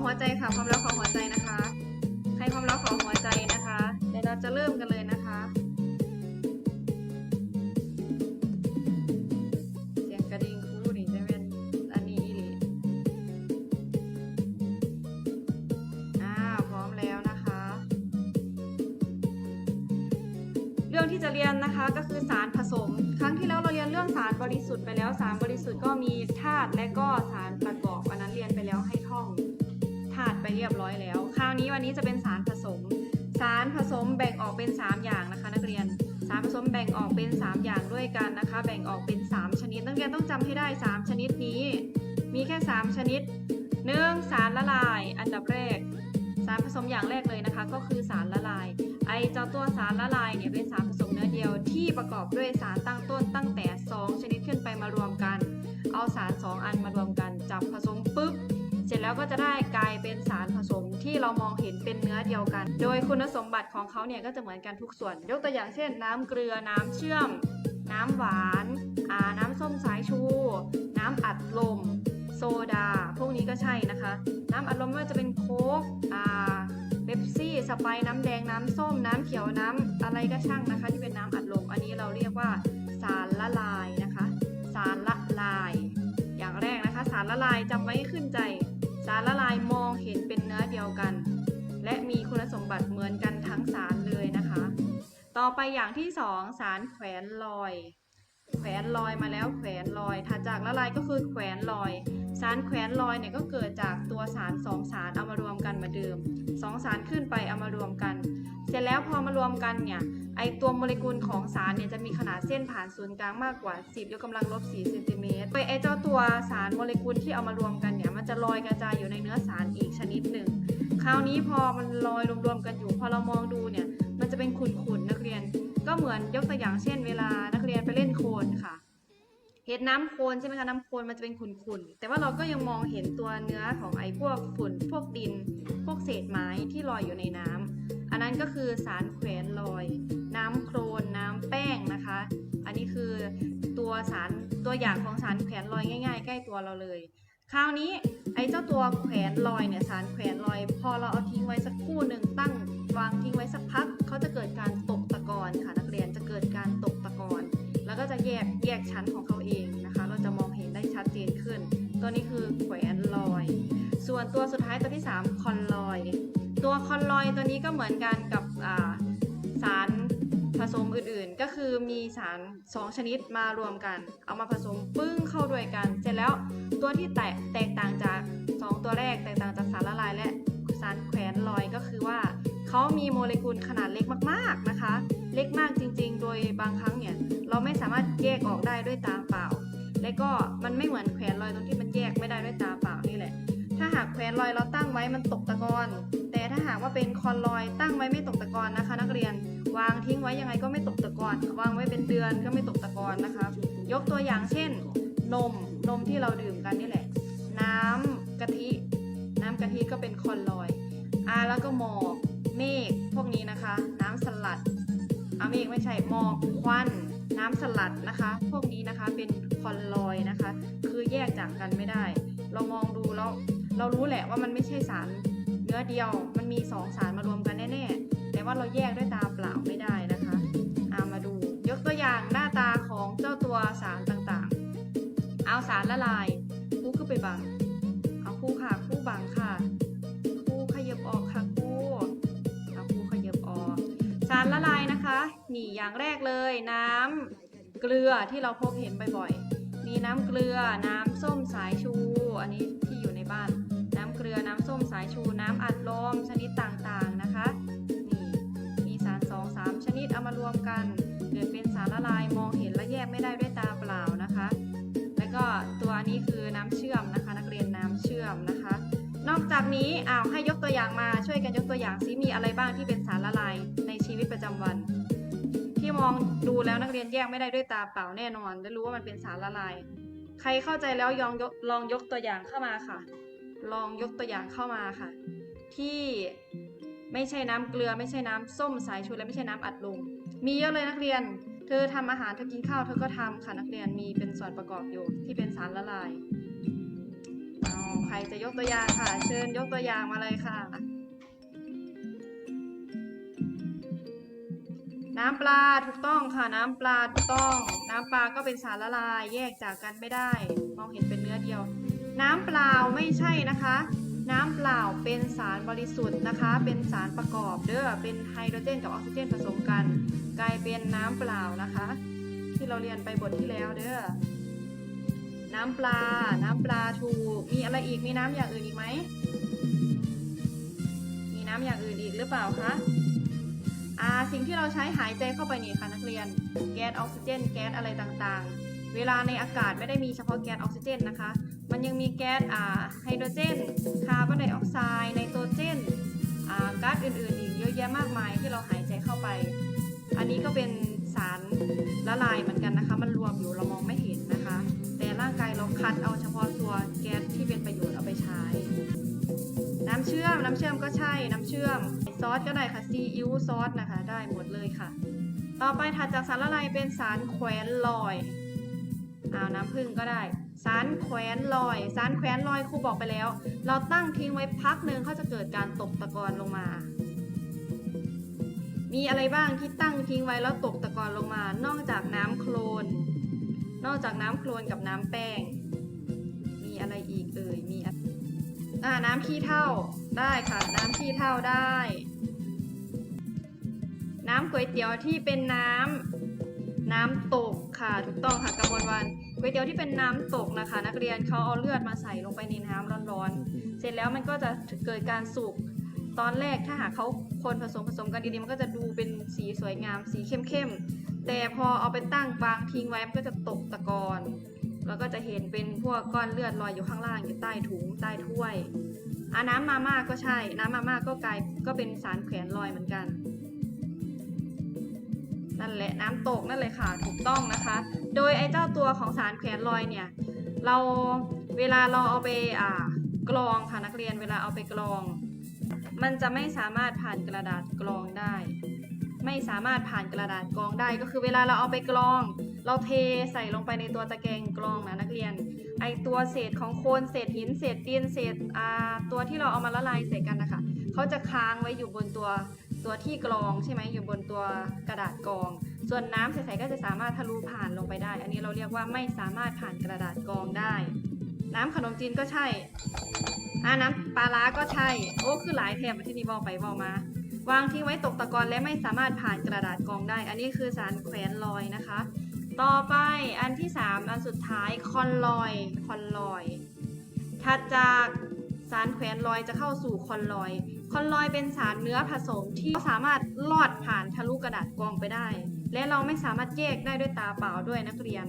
ขอหัวใจค่ะพร้อมแล้วขอหัวใจนะคะ ใครพร้อมแล้วขอหัวใจนะคะเดี๋ยวเราจะเริ่มกันเลยนะคะ เสียงกระดิ่งคู่นี่จะเป็นอันนี้อีหลีอ่าพร้อมแล้วนะคะ เรื่องที่จะเรียนนะคะก็คือสารผสม ครั้งที่แล้วเราเรียนเรื่องสารบริสุทธิ์ไปแล้วสารบริสุทธิ์ก็มีธาตุและก็สารปร เรียบร้อยแล้ว คราวนี้วันนี้จะเป็นสารผสม สารผสมแบ่งออกเป็น 3 อย่างนะคะ นักเรียน สารผสมแบ่งออกเป็น 3 อย่างด้วยกันนะคะ แบ่งออกเป็น 3 ชนิด นักเรียนต้องจำให้ได้ 3 ชนิดนี้ มีแค่ 3 ชนิด 1. สารละลาย อันดับแรก สารผสมอย่างแรกเลยนะคะ ก็คือสารละลาย ไอเจ้าตัวสารละลายเนี่ยเป็นสารผสมเนื้อเดียวที่ประกอบด้วยสารตั้งต้นตั้งแต่ 2 ชนิดขึ้นไปมารวมกัน เอาสาร 2 อันมารวมกันจับผสม แล้วก็จะได้กลายเป็นสารผสมที่เรามองเห็นเป็นเนื้อเดียวกัน โดยคุณสมบัติของเขาเนี่ยก็จะเหมือนกันทุกส่วน ยกตัวอย่างเช่น น้ำเกลือน้ำเชื่อม น้ำหวานาน้ำส้มสายชู น้ำอัดลม โซดา พวกนี้ก็ใช่นะคะ น้ำอัดลมว่าจะเป็นโค้กอาเบปซี่สไปร์น้ำแดงน้ำส้ม น้ำเขียวน้ำอะไรก็ช่างนะคะ ที่เป็นน้ำอัดลม อันนี้เราเรียกว่าสารละลายนะคะ สารละลาย อย่างแรกนะคะ สารละลายจำไว้ขึ้นใจ ต่อไปอย่างที่สองสารแขวนลอย แขวนลอยมาแล้วแขวนลอยถัดจากละลายก็คือแขวนลอย สารแขวนลอยเนี่ยก็เกิดจากตัวสารสองสารเอามารวมกันเหมือนเดิมสองสารขึ้นไปเอามารวมกัน เสร็จแล้วพอมารวมกันเนี่ยไอตัวโมเลกุลของสารเนี่ยจะมีขนาดเส้นผ่านศูนย์กลางมากกว่า 10ยกกำลังลบ4เซนติเมตรโดยไอเจ้าตัวสารโมเลกุลที่เอามารวมกันเนี่ยมันจะลอยกระจายอยู่ในเนื้อสารอีกชนิดหนึ่ง คราวนี้พอมันลอยรวมๆกันอยู่พอเรามองดูเนี่ยมันจะเป็นขุ่นๆน รียน ก็เหมือนยกตัวอย่างเช่น เวลานักเรียนไปเล่นโคลนค่ะ เห็นน้ำโคลนใช่ไหมคะน้ำโคลนมันจะเป็นขุ่นๆ แต่ว่าเราก็ยังมองเห็นตัวเนื้อของไอ้พวกฝุ่น พวกดิน พวกเศษไม้ที่ลอยอยู่ในน้ำอันนั้นก็คือสารแขวนลอย น้ำโคลนน้ำแป้งนะคะ อันนี้คือตัวสารตัวอย่างของสารแขวนลอยง่าย ๆ ใกล้ตัวเราเลยคราวนี้ไอ้เจ้าตัวแขวนลอยเนี่ยสารแขวนลอย พอเราเอาทิ้งไว้สักครู่หนึ่งตั้งวางทิ้งไว้สักพักเขาจะเกิดการตกตะ อนค่ะ นักเรียนจะเกิดการตกตะกอนแล้วก็จะแยกแยกชั้นของเขาเองนะคะ เราจะมองเห็นได้ชัดเจนขึ้น ตัวนี้คือแขวนลอย ส่วนตัวสุดท้ายตัวที่ 3 คอนลอย ตัวคอนลอยตัวนี้ก็เหมือนกันกับสารผสมอื่นๆ ก็คือมีสาร 2 ชนิดมารวมกัน เอามาผสมปึ้งเข้าด้วยกัน เสร็จแล้วตัวที่แตกแตกต่างจาก 2 ตัวแรกแตกต่างจากสารละลายและสารแขวนลอยก็คือว่า เขามีโมเลกุลขนาดเล็กมากๆนะคะ เล็กมากจริงๆ โดยบางครั้งเนี่ยเราไม่สามารถแยกออกได้ด้วยตาเปล่า และก็มันไม่เหมือนแขวนลอยตรงที่มันแยกไม่ได้ด้วยตาเปล่านี่แหละ ถ้าหากแขวนลอยเราตั้งไว้มันตกตะกอน แต่ถ้าหากว่าเป็นคอนลอยตั้งไว้ไม่ตกตะกอนนะคะ นักเรียนวางทิ้งไว้ยังไงก็ไม่ตกตะกอนวางไว้เป็นเดือนก็ไม่ตกตะกอนนะคะ ยกตัวอย่างเช่น นมนมที่เราดื่มกันนี่แหละ น้ำกะทิ น้ำกะทิก็เป็นคอนลอยอ่าแล้วก็หมอก เมฆพวกนี้นะคะ น้ำสลัดอาเมฆไม่ใช่หมอกควัน น้ำสลัดนะคะ พวกนี้นะคะเป็นคอนลอยนะคะ คือแยกจากกันไม่ได้ เรามองดูแล้วเรารู้แหละว่ามันไม่ใช่สารเนื้อเดียว มันมีสองสารมารวมกันแน่ๆ แต่ว่าเราแยกด้วยตาเปล่าไม่ได้นะคะเอามาดูยกตัวอย่างหน้าตาของเจ้าตัวสารต่างๆ เอาสารละลายคู่ขึ้นไปบัง นี่อย่างแรกเลยน้ำเกลือที่เราพบเห็นบ่อยๆ มีน้ำเกลือน้ำส้มสายชู อันนี้ที่อยู่ในบ้าน น้ำเกลือน้ำส้มสายชู น้ำอัดลมชนิดต่างๆนะคะนี่มีสารสองสามชนิดเอามารวมกันเกิดเป็นสารละลายมองเห็นและแยกไม่ได้ด้วยตาเปล่านะคะ แล้วก็ตัวนี้คือน้ำเชื่อมนะคะ นักเรียนน้ำเชื่อมนะคะ นอกจากนี้อ้าวให้ยกตัวอย่างมาช่วยกันยกตัวอย่างซิมีอะไรบ้างที่เป็นสารละลายในชีวิตประจำวัน มองดูแล้วนักเรียนแยกไม่ได้ด้วยตาเปล่าแน่นอนได้รู้ว่ามันเป็นสารละลาย ใครเข้าใจแล้วยองยกลองยกตัวอย่างเข้ามาค่ะ ลองยกตัวอย่างเข้ามาค่ะ ที่ไม่ใช่น้ำเกลือไม่ใช่น้ำส้มสายชูและไม่ใช่น้ำอัดลมมีเยอะเลยนักเรียน เธอทำอาหารเธอกินข้าวเธอก็ทำค่ะนักเรียนมีเป็นส่วนประกอบอยู่ที่เป็นสารละลายเอาใครจะยกตัวอย่างค่ะ เชิญยกตัวอย่างมาเลยค่ะ น้ำปลาถูกต้องค่ะ น้ำปลาถูกต้อง น้ำปลาก็เป็นสารละลายแยกจากกันไม่ได้ มองเห็นเป็นเนื้อเดียว น้ำเปล่าไม่ใช่นะคะ น้ำเปล่าเป็นสารบริสุทธิ์นะคะ เป็นสารประกอบเด้อเป็นไฮโดรเจนกับออกซิเจนผสมกัน กลายเป็นน้ำเปล่านะคะ ที่เราเรียนไปบทที่แล้วเด้อน้ำปลา น้ำปลาถูก มีอะไรอีกมีน้ำอย่างอื่นอีกไหมมีน้ำอย่างอื่นอีกหรือเปล่าคะ อ่าสิ่งที่เราใช้หายใจเข้าไปนี่ค่ะนักเรียน แก๊สออกซิเจน แก๊สอะไรต่างๆ เวลาในอากาศไม่ได้มีเฉพาะแก๊สออกซิเจนนะคะ มันยังมีแก๊สอ่าไฮโดรเจน คาร์บอนไดออกไซด์ไนโตรเจนอ่าก๊าซอื่นๆอีกเยอะแยะมากมายที่เราหายใจเข้าไป อันนี้ก็เป็นสารละลายเหมือนกันนะคะ มันรวมอยู่เรามองไม่เห็นนะคะ แต่ร่างกายเราคัดเอาเฉพาะตัวแก๊สที่เป็นประโยชน์เอาไปใช้ น้ำเชื่อมน้ำเชื่อมก็ใช่น้ำเชื่อม ซอสก็ได้ค่ะซีอิ๊วซอสนะคะ ได้หมดเลยค่ะ ต่อไปถัดจากสารละลายเป็นสารแขวนลอยเอาน้ำผึ้งก็ได้ สารแขวนลอย สารแขวนลอยครูบอกไปแล้ว เราตั้งทิ้งไว้พักหนึ่งเขาจะเกิดการตกตะกอนลงมา มีอะไรบ้างที่ตั้งทิ้งไว้แล้วตกตะกอนลงมา นอกจากน้ำโคลน นอกจากน้ำโคลนกับน้ำแป้ง มีอะไรอีกเอ่ย มีอ่าน้ำขี้เถ้าได้ค่ะ น้ำขี้เถ้าได้ น้ำก๋วยเตี๋ยวที่เป็นน้ำน้ำตกค่ะถูกต้องค่ะกระมวลวันก๋วยเตี๋ยวที่เป็นน้ำตกนะคะ นักเรียนเขาเอาเลือดมาใส่ลงไปในน้ำร้อนๆ เสร็จแล้วมันก็จะเกิดการสุกตอนแรกถ้าหากเขาคนผสมผสมกันดีๆมันก็จะดูเป็นสีสวยงาม สีเข้มๆแต่พอเอาไปตั้งวางทิ้งไว้มันก็จะตกตะกอนแล้วก็จะเห็นเป็นพวกก้อนเลือดลอยอยู่ข้างล่างอยู่ใต้ถุงใต้ถ้วยอาน้ำมาม่าก็ใช่ น้ำมาม่าก็กลายก็เป็นสารแขวนลอยเหมือนกัน นั่นแหละน้ำตกนั่นเลยค่ะถูกต้องนะคะ โดยไอ้เจ้าตัวของสารแขวนลอยเนี่ยเราเวลาเราเอาไปอ่ากรองค่ะนักเรียนเวลาเอาไปกรอง มันจะไม่สามารถผ่านกระดาษกรองได้ ไม่สามารถผ่านกระดาษกรองได้ ก็คือเวลาเราเอาไปกรอง เราเทใส่ลงไปในตัวตะแกรงกรองนะนักเรียน ไอตัวเศษของโคลนเศษหินเศษดินเศษอ่าตัวที่เราเอามาละลายใส่กันนะคะเขาจะค้างไว้อยู่บนตัว ตัวที่กรองใช่ไหมอยู่บนตัวกระดาษกรอง ส่วนน้ำใสๆก็จะสามารถทะลุผ่านลงไปได้ อันนี้เราเรียกว่าไม่สามารถผ่านกระดาษกรองได้ น้ำขนมจีนก็ใช่อ่าน้ำปลาร้าก็ใช่ โอ้คือหลายแถบที่นี่บอกไปบอกมา วางทิ้งไว้ตกตะกอนและไม่สามารถผ่านกระดาษกรองได้ อันนี้คือสารแขวนลอยนะคะ ต่อไปอันที่ 3 อันสุดท้ายคอนลอยคอนลอยถัดจากสารแขวนลอยจะเข้าสู่คอนลอย คอนลอยเป็นสารเนื้อผสมที่สามารถลอดผ่านทะลุกระดาษกรองไปได้ และเราไม่สามารถแยกได้ด้วยตาเปล่าด้วยนักเรียน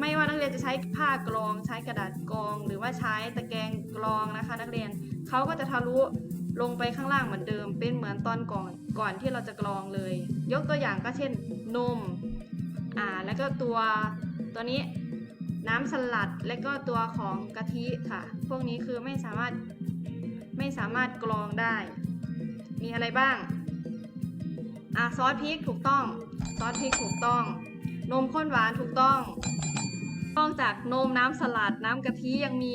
ไม่ว่านักเรียนจะใช้ผ้ากรองใช้กระดาษกรอง หรือว่าใช้ตะแกรงกรองนะคะ นักเรียนเขาก็จะทะลุลงไปข้างล่างเหมือนเดิม เป็นเหมือนตอนก่อนก่อนที่เราจะกรองเลย ยกตัวอย่างก็เช่นนมอ่าแล้วก็ตัวตัวนี้น้ำสลัดและก็ตัวของกะทิค่ะ พวกนี้คือไม่สามารถ ไม่สามารถกรองได้ มีอะไรบ้างอ่าซอสพริกถูกต้อง ซอสพริกถูกต้อง นมข้นหวานถูกต้อง นอกจากนมน้ำสลัดน้ำกะทิยังมี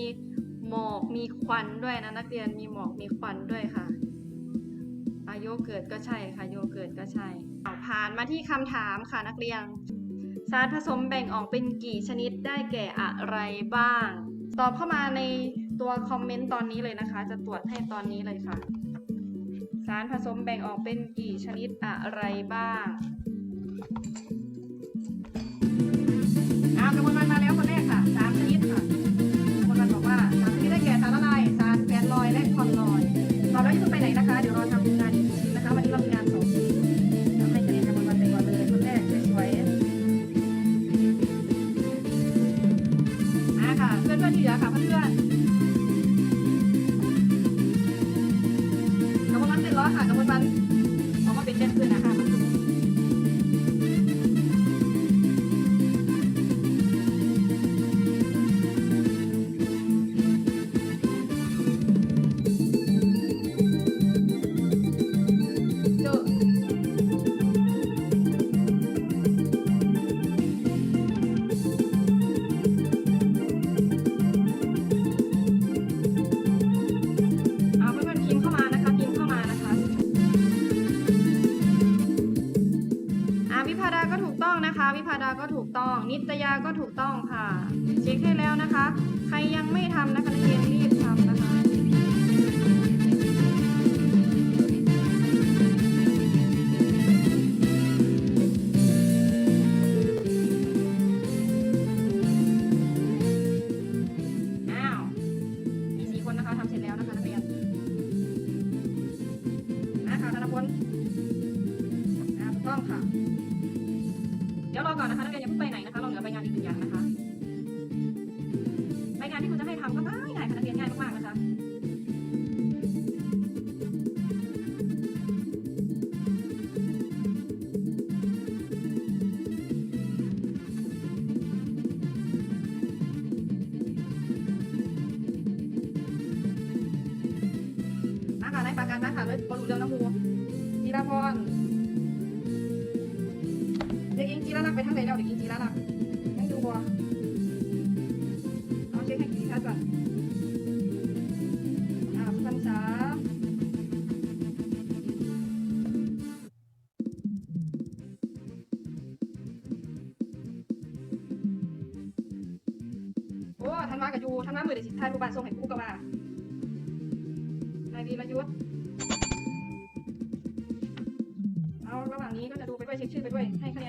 หมอกมีควันด้วยนะนักเรียนมีหมอกมีควันด้วยค่ะอาโยเกิร์ตก็ใช่ค่ะโยเกิร์ตก็ใช่ผ่านมาที่คำถามค่ะนักเรียน สารผสมแบ่งออกเป็นกี่ชนิดได้แก่อะไรบ้าง ตอบเข้ามาใน ตัวคอมเมนต์ตอนนี้เลยนะคะ จะตรวจให้ตอนนี้เลยค่ะ สารผสมแบ่งออกเป็นกี่ชนิดอะไรบ้าง วิภาดาก็ถูกต้อง นิตยาก็ถูกต้องค่ะ เช็คให้แล้วนะคะ ใครยังไม่ทำนะคะนักเรียนรีบทำ ดี๋ยวรอก่อนนะคะนักเรียนอย่าเพิ่งไปไหนนะคะเราเหลือใบงานอีกหนึ่งอย่างนะคะ เด็กหญิงจีราลักไปทางไหนแล้วเด็กหญิงจีแลักษณ์ยังอยู่บ่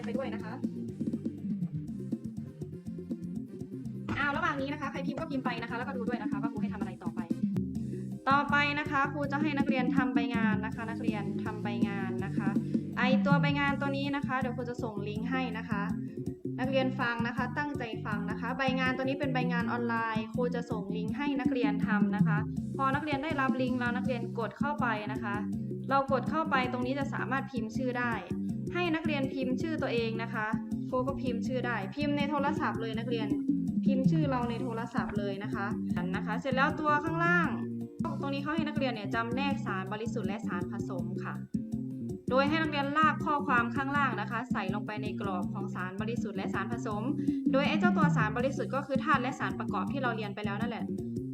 ไปด้วยนะคะเอาระหว่างนี้นะคะใครพิมพ์ก็พิมพ์ไปนะคะ แล้วก็ดูด้วยนะคะว่าครูให้ทำอะไรต่อไป ต่อไปนะคะครูจะให้นักเรียนทำใบงานนะคะ นักเรียนทำใบงานนะคะ ไอตัวใบงานตัวนี้นะคะ เดี๋ยวครูจะส่งลิงก์ให้นะคะ นักเรียนฟังนะคะ ตั้งใจฟังนะคะ ใบงานตัวนี้เป็นใบงานออนไลน์ครูจะส่งลิงก์ให้นักเรียนทำนะคะ พอนักเรียนได้รับลิงก์แล้วนักเรียนกดเข้าไปนะคะ เรากดเข้าไปตรงนี้จะสามารถพิมพ์ชื่อได้ ให้นักเรียนพิมพ์ชื่อตัวเองนะคะครูก็พิมพ์ชื่อได้ พิมพ์ในโทรศัพท์เลยนักเรียน พิมพ์ชื่อเราในโทรศัพท์เลยนะคะนะคะ เสร็จแล้วตัวข้างล่าง ตรงนี้เขาให้นักเรียนเนี่ยจำแนกสารบริสุทธิ์และสารผสมค่ะ โดยให้นักเรียนลากข้อความข้างล่างนะคะ ใส่ลงไปในกรอบของสารบริสุทธิ์และสารผสม โดยไอ้เจ้าตัวสารบริสุทธิ์ก็คือธาตุและสารประกอบที่เราเรียนไปแล้วนั่นแหละ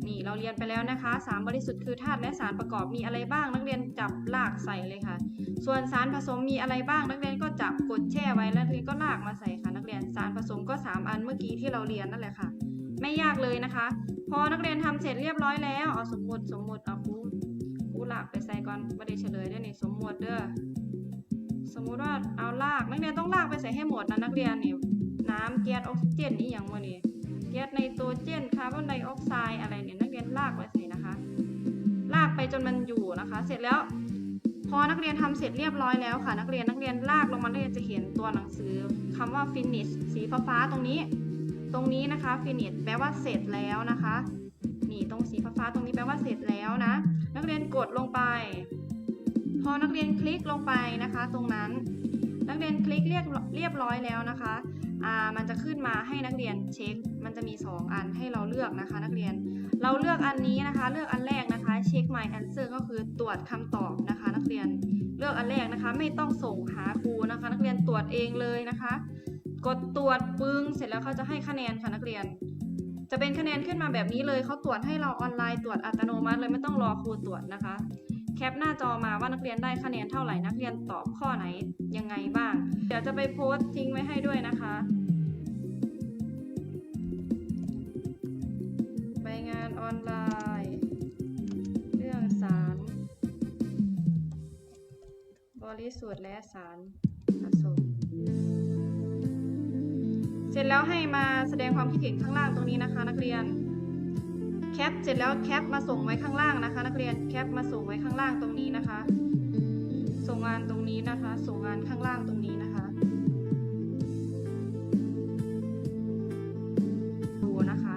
นี่เราเรียนไปแล้วนะคะสารบริสุทธิ์คือธาตุและสารประกอบมีอะไรบ้าง นักเรียนจับลากใส่เลยค่ะ ส่วนสารผสมมีอะไรบ้าง นักเรียนก็จับกดแช่ไว้แล้วนักเรียนก็ลากมาใส่ค่ะ นักเรียนสารผสมก็ 3 อันเมื่อกี้ที่เราเรียนนั่นแหละค่ะ ไม่ยากเลยนะคะ พอนักเรียนทำเสร็จเรียบร้อยแล้วเอาสมมติสมมติเอาครูครูลากไปใส่ก่อนไม่ได้เฉลยด้วยนี่สมมติเด้อสมมุติว่าเอาลากนักเรียนต้องลากไปใส่ให้หมดนะนักเรียนนี่น้ำแก๊สออกซิเจนนี่อย่างวะนี่ แก๊สไนโตรเจนคาร์บอนไดออกไซด์อะไรเนี่ยนักเรียนลากไปใส่นะคะ ลากไปจนมันอยู่นะคะ เสร็จแล้วพอนักเรียนทำเสร็จเรียบร้อยแล้วค่ะ นักเรียนนักเรียนลากลงมานักเรียนจะเห็นตัวหนังสือคำว่า finish สีฟ้าๆตรงนี้ ตรงนี้นะคะ finish แปลว่าเสร็จแล้วนะคะ นี่ตรงสีฟ้าๆตรงนี้แปลว่าเสร็จแล้วนะ นักเรียนกดลงไป พอนักเรียนคลิกลงไปนะคะ ตรงนั้น นักเรียนคลิกเรียบเรียบร้อยแล้วนะคะ มันจะขึ้นมาให้นักเรียนเช็ค มันจะมี 2 อันให้เราเลือกนะคะ นักเรียน เราเลือกอันนี้นะคะ เลือกอันแรกนะคะเช็ค my answer ก็คือตรวจคำตอบนะคะ นักเรียนเลือกอันแรกนะคะ ไม่ต้องส่งหาครูนะคะ นักเรียนตรวจเองเลยนะคะ กดตรวจปึ้งเสร็จแล้วเขาจะให้คะแนนค่ะนักเรียน จะเป็นคะแนนขึ้นมาแบบนี้เลยเขาตรวจให้เราออนไลน์ตรวจอัตโนมัติเลยไม่ต้องรอครูตรวจนะคะ แคปหน้าจอมาว่านักเรียนได้คะแนนเท่าไหร่นักเรียนตอบข้อไหนยังไงบ้าง เดี๋ยวจะไปโพสต์ทิ้งไว้ให้ด้วยนะคะ ใบงานออนไลน์ เรื่องสาร บริสุทธิ์และสารผสมเสร็จแล้วให้มาแสดงความคิดเห็นข้างล่างตรงนี้นะคะ นักเรียน แคปเสร็จแล้วแคปมาส่งไว้ข้างล่างนะคะ นักเรียนแคปมาส่งไว้ข้างล่างตรงนี้นะคะ ส่งงานตรงนี้นะคะ ส่งงานข้างล่างตรงนี้นะคะดูนะคะ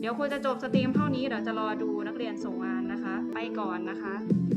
เดี๋ยวครูจะจบสตรีมเท่านี้เดี๋ยวจะรอดูนักเรียนส่งงานนะคะ ไปก่อนนะคะไปก่อนค่ะบ๊ายบายค่ะ